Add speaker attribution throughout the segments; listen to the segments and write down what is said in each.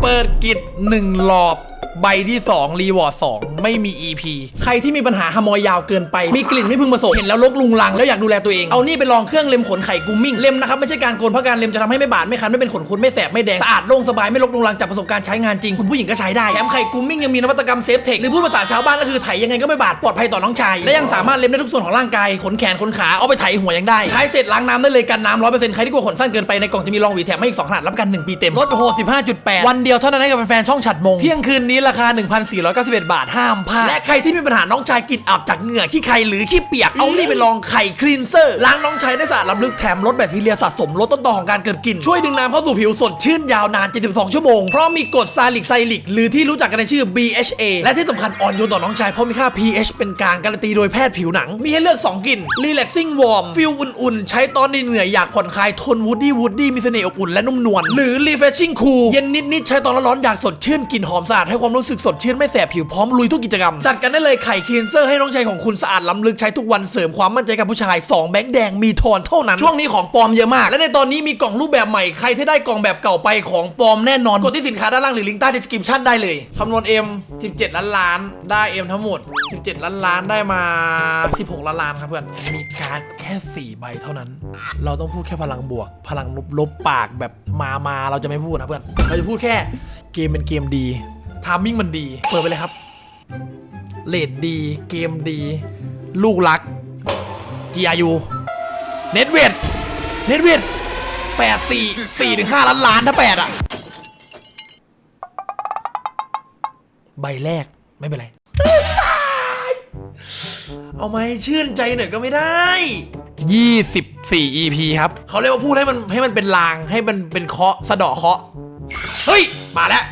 Speaker 1: เปิดกิจหนึ่งหลอบ ใบที่ 2 รีวอร์ด2ไม่มี EP ใครที่มีปัญหาฮามอยยาวเกินไป มีกลิ่นไม่พึงประสงค์เห็นแล้วลกลุงลังแล้วอยากดูแลตัวเอง เอานี่ไปลองเครื่องเล็มขนไข่กูมิ่งเล็มนะครับไม่ใช่การโกนเพราะการเล็มจะทำให้ไม่บาดไม่คันไม่เป็นขนคุดไม่แสบไม่แดงสะอาดโล่งสบายไม่ลกลุงลังจากประสบการณ์ใช้งานจริงคุณผู้หญิงก็ใช้ได้แถมไข่กูมิ่งยังมีนวัตกรรมเซฟเทคหรือพูดภาษาชาวบ้านก็คือไถยังไงก็ไม่บาดปลอดภัยต่อน้องชายและยังสามารถเล็มได้ทุกส่วนของร่างกายขนแขนขนขาเอาไปไถหัวยังได้ใช้เสร็จล้างน้ำได้เลยกันน้ำร้อยเปอร์เซ็นต์ใครที่กลัวขนสั้นเกินไปในกล่องจะมีรองหวีแถมให้อีกสองขนาดรับกันหนึ่งปีเต็มลดโหด15.8วันเดียวเท่านั้นให้กับแฟนๆช่องฉัดมงเที่ยงคืนนี้ราคา 1,491 บาทห้ามพลาดและใครที่มีปัญหาน้องชายกลินอับจากเหงื่อขี้ใครหรือขี้เปียกเอานี่ไปลองไข่คลีนเซอร์ล้างน้องชายได้สะอาดล้ำลึกแถมลดแบคทีเรียสะสมลดต้นตอของการเกิดกลิ่นช่วยดึงน้ำเข้าสู่ผิวสดชื่นยาวนาน 72 ชั่วโมง เพราะมีกรดซาลิกไซลิก หรือที่รู้จักกันในชื่อ BHA และที่สำคัญอ่อนโยนต่อน้องชายเพราะมีค่า pH เป็นกลางการันตีโดยแพทย์ผิวหนัง มีให้เลือก 2กลิ่น relaxing warm ฟิลอุ่นๆ ใช้ตอนเหนื่อยอยากผ่อนคลายทน woody woody มีเสน่ห์อบอุ่นและนุ่มนวลหรือ refreshing cool เย็นนิดๆใช้ตอนร้อนๆอยากสดชื่นกลิ่นหอมสะอาดให้ความรู้สึกสดชื่นไม่แสบผิวพร้อมลุยทุกกิจกรรม จัดกันได้เลยไข่คลีนเซอร์ให้น้องชายของคุณสะอาดล้ำลึกใช้ทุกวันเสริมความมั่นใจกับผู้ชาย 2 แบงค์แดงมีโทนเท่านั้น ช่วงนี้ของปลอมเยอะมาก และในตอนนี้มีกล่องรูปแบบใหม่ใครที่ได้กล่องแบบเก่าไปของปลอมแน่นอนกดที่สินค้าด้านล่างหรือลิงก์ใต้ description ได้เลยคำนวณ M 17 ล้านล้านได้ M ทั้งหมด 17 ล้านล้านได้มา 16 ล้านล้านครับเพื่อนมีการ์ดแค่ 4 ใบเท่านั้น เราต้องพูดแค่พลังบวก พลังลบลบปากแบบมามาเราจะไม่พูดนะเพื่อนเราจะพูดแค่เกมเป็นเกมดี ทามมิ่งมันดี เปิดไปเลยครับเลดดี เกมดี ลูกรัก GRU เน็ตเวทเน็ตเวทแปดสี่สี่ถึงห้าล้านล้านถ้าแปดอะใบแรกไม่เป็นไร เอาไหมชื่นใจหน่อยก็ไม่ได้ 24 EP ครับ เขาเรียกว่าพูดให้มันให้มันเป็นลางให้มันเป็นเคาะสะเดาะเคาะ เฮ้ย มาแล้ว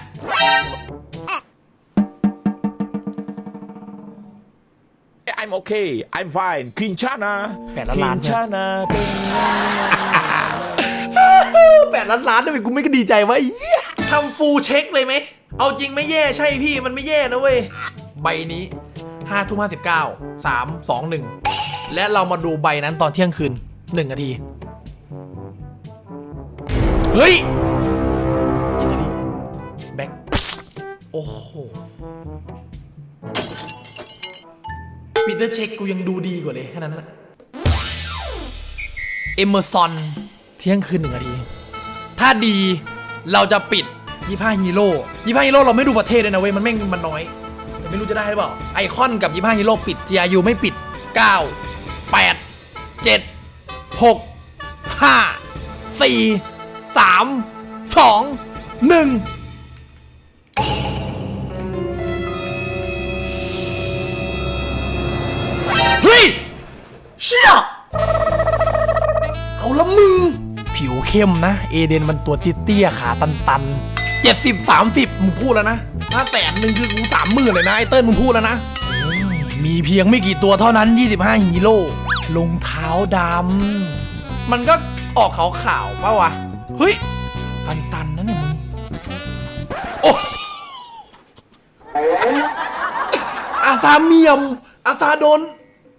Speaker 2: I'm okay I'm fine คินชานา
Speaker 1: แปดล้านล้าน
Speaker 2: คินชานาเป็น
Speaker 1: แปดล้านล้านทำไมกูไม่ก็ดีใจวะไอ้เหี้ยทำฟูลเช็คเลยไหม เอาจริงไม่แย่ใช่พี่มันไม่แย่นะเว้ย ใบนี้5ทุ่ม59 3 2 1และเรามาดูใบนั้นตอนเที่ยงคืน1นาที เฮ้ยจิตาลีแบ็คโอ้โห ปีเตอร์เช็คกูยังดูดีกว่าเลยแค่นั้นนะเอเมอร์ซอนเที่ยงคืนหนึ่งนาที ถ้าดีเราจะปิด25ฮีโร่25ฮีโร่เราไม่ดูประเทศเลยนะเว้ย มันไม่งมันน้อย แต่ไม่รู้จะได้หรือเปล่า ไอคอนกับ25ฮีโร่ปิด GRU ไม่ปิด 9 8 7 6 5 4 3 2 1 เชี่ยเอาละมึง ผิวเข้มนะ เอเดนมันตัวเตี้ยๆขาตันๆเจ็ดสิบสามสิบมึงพูดแล้วนะ ถ้าแสนหนึ่งคือกูสามหมื่นเลยนะไอเติ้ลมึงพูดแล้วนะอืมมีเพียงไม่กี่ตัวเท่านั้น 25ฮีโร่รองเท้าดำ มันก็ออกขาวๆป่าวะ เฮ้ย ตันๆนะเนี่ยมึง โอ้อาซาเมียม อาซาโดน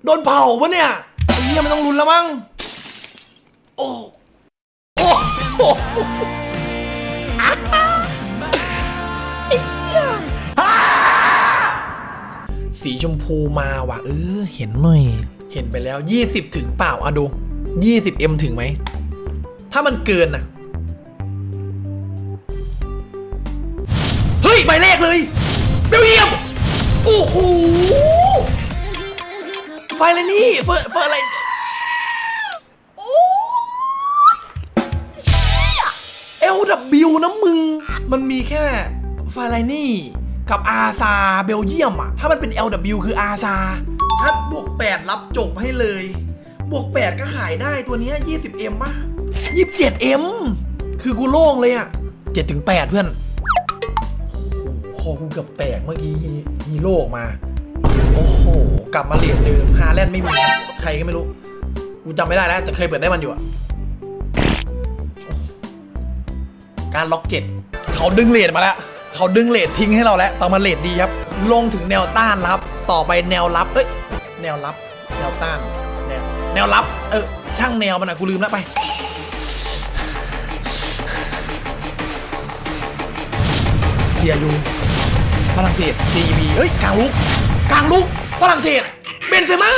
Speaker 1: โดนเผาวะเนี่ย ไอ้เหี้ยมันต้องรุนแล้วมั้ง โอ้โอ้โหสีชมพูมาว่ะ เออ เห็นหน่อย เห็นไปแล้ว 20 ถึงเปล่าอะดู 20M ถึงไหม ถ้ามันเกินน่ะเฮ้ยใบแรกเลยเบลเยียม โอ้โหไฟอะไรนี่ เฟอร์เฟอร์อะไร LW นะมึง มันมีแค่ฟาไลนี่กับอาซาเบลเยียมอะถ้ามันเป็น LW คืออาซาถ้าบวก 8 รับจบให้เลย บวก 8 ก็ขายได้ตัวเนี้ย 20M ป่ะ 27M คือกูโล่งเลยอะ7ถึง8เพื่อนโอ้โหคอกูเกือบแตกเมื่อกี้ฮีโร่ออกมา โอ้โห กลับมาเหรียญเดิมฮาแลนด์ไม่มี ใครก็ไม่รู้ กูจำไม่ได้แล้วแต่เคยเปิดได้มันอยู่อะ การล็อกเจ็ดเขาดึงเลดมาแล้ว เขาดึงเลดทิ้งให้เราแล้วต่อมาเลดดีครับ ลงถึงแนวต้านรับ ต่อไปแนวรับเอ้ยแนวรับ แนวต้าน แนวแนวรับ เออช่างแนวมันอะกูลืมแล้วไปเดียยูฝรั่งเศส CB เฮ้ยกลางลุกกลางลุกฝรั่งเศสเบนเซม่า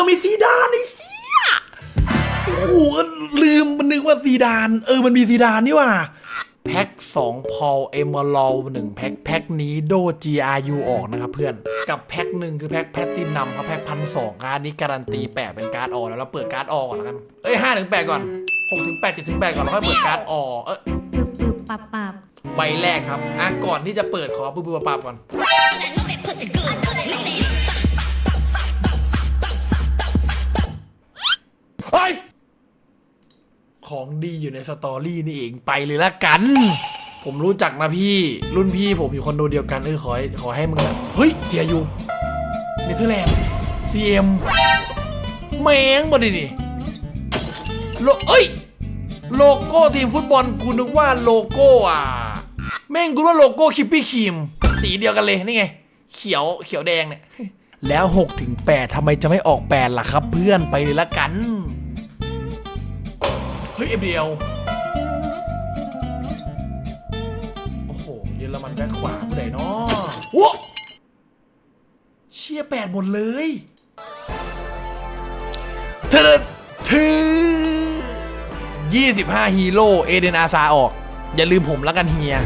Speaker 1: ออมีซีดานไอ้เหี้ยโอ้โหลืมมันนึกว่าซีดาน เออมันมีซีดานนี่ว่ะแพ็ค2พอลเอมอลลหนึ่งแพ็คแพ็คนี้โด GRU ออกนะครับเพื่อน กับแพ็คหนึ่งคือแพ็คแพตตินัมครับแพ็คพันสองการ์ดนี้การันตีแปะเป็นการ์ดออกแล้วเราเปิดการ์ดออกก่อนแล้วกัน เอ้ยห้าถึงแปดก่อนหกถึงแปดเจ็ดถึงแปดก่อนแล้วค่อยเปิดการ์ดออกเออ
Speaker 3: ปึ๊บปึ๊บปับปับ
Speaker 1: ใบแรกครับอะก่อนที่จะเปิดขอปุ๊บปุ๊บปับก่อน ของดีอยู่ในสตอรี่นี่เองไปเลยละกัน ผมรู้จักนะพี่ รุ่นพี่ผมอยู่คอนโดเดียวกันเออขอขอให้มึงนะเฮ้ยเจียยูเนเธอร์แลนด์ CM แมงบ่ดินี่โลเอ้ยโลโก้ทีมฟุตบอลกูนึกว่าโลโก้อะ แม่งกูว่าโลโก้คิปปี้ครีมสีเดียวกันเลยนี่ไง เขียวเขียวแดงเนี่ยแล้ว6ถึง8ทำไมจะไม่ออก 8 ล่ะครับ เพื่อนไปเลยละกัน ฮ้ยเอฟเดียว โอ้โห เยอรมันแบ็คขวาผู้ใดเนาะว้เชียแปดหมดเลยเธอเธอยี่สิบห้าฮีโร่เอเดนอาซาออก อย่าลืมผมแล้วกันเฮีย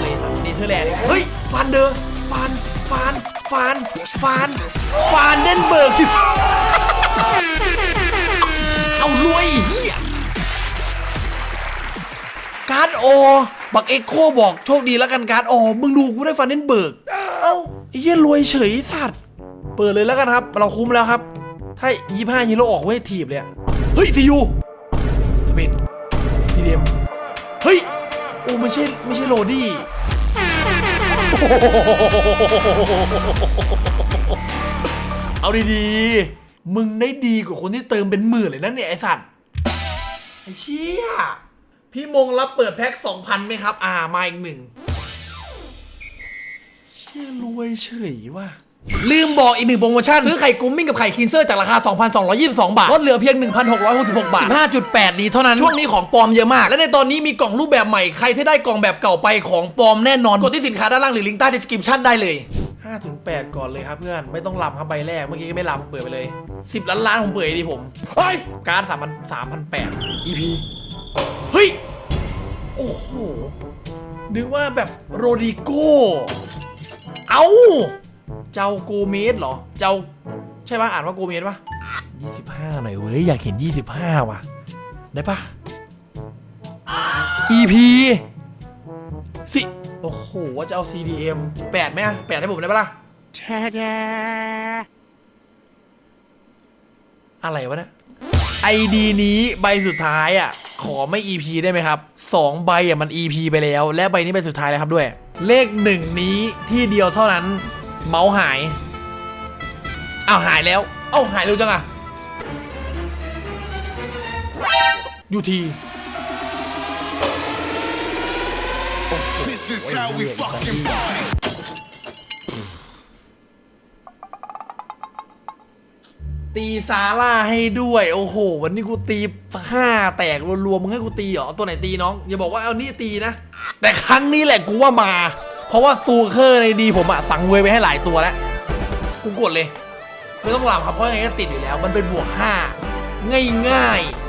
Speaker 1: เลยสัตว์เธอแลนด์เฮ้ย ฟันเดอร์ฟันฟันฟันฟันฟันเดนเบิร์กสิ เอารวยเฮียการ์ดโอ บักเอ็กโคบอกโชคดีแล้วกันการ์ดโอ มึงดูกูได้ฟันเดนเบิก เอ้าไอ้เหี้ยรวยเฉยสัตว์ เปิดเลยแล้วกันครับ เราคุ้มแล้วครับ ถ้ายี่ห้าฮีโร่ออกไว้ทีบเลยเฮ้ยซียูสเปนซีเดียมเฮ้ย โอ้ไม่ใช่ไม่ใช่โรดี้เอาดีๆ มึงได้ดีกว่าคนที่เติมเป็นหมื่นเลยนะเนี่ยไอสัตว์ไอเชี่ยพี่มงรับเปิดแพ็ค2,000ไหมครับ อ่ามาอีกหนึ่งเชี่ยรวยเฉยว่ะลืมบอกอีกหนึ่งโปรโมชั่น ซื้อไข่กุ้มมิ่งกับไข่คินเซอร์จากราคา 2,222 บาท ลดเหลือเพียง 1,666 บาท 15.8 ดีเท่านั้น ช่วงนี้ของปลอมเยอะมาก และในตอนนี้มีกล่องรูปแบบใหม่ ใครที่ได้กล่องแบบเก่าไปของปลอมแน่นอน กดที่สินค้าด้านล่างหรือลิงก์ใต้ description ได้เลย 5ถึง8ก่อนเลยครับเพื่อน ไม่ต้องลำครับใบแรก เมื่อกี้ก็ไม่ลำเปิดไปเลย 10 ล้านล้านผมเปิดดีผม
Speaker 2: เฮ้ย
Speaker 1: การ์ดสามพันสามพันแปด EP เฮ้ย โอ้โห นึกว่าแบบโรดิโก้ เอา เจ้าโกเมสเหรอ เจ้า ใช่ปะอ่านว่าโกเมสปะ25 หน่อยเว้ย อยากเห็น 25 ว่ะ ได้ปะ EP สิ โอ้โห ว่าจะเอา CDM 8ไหมอะ8ให้ผมได้ปะล่ะอะไรวะเนี่ยไอดีนี้ใบสุดท้ายอะ ขอไม่ EP ได้ไหมครับสองใบอะมัน EP ไปแล้ว และใบนี้ใบสุดท้ายแล้วครับด้วย เลขหนึ่งนี้ที่เดียวเท่านั้น เมาส์หายอ้าวหายแล้ว เอ้าหายเร็วจังอะยูที
Speaker 4: This is how we fucking party.
Speaker 1: ตีซาร่าให้ด้วย โอ้โห วันนี้กูตีห้าแตกรวมๆมึงให้กูตีเหรอ ตัวไหนตีน้อง อย่าบอกว่าเอานี่ตีนะ แต่ครั้งนี้แหละกูว่ามา เพราะว่าซูเคอร์ในดีผมอะสั่งเวยไปให้หลายตัวแล้ว กูกดเลย ไม่ต้องหลับครับเพราะยังไงก็ติดอยู่แล้ว มันเป็นบวกห้าง่ายๆ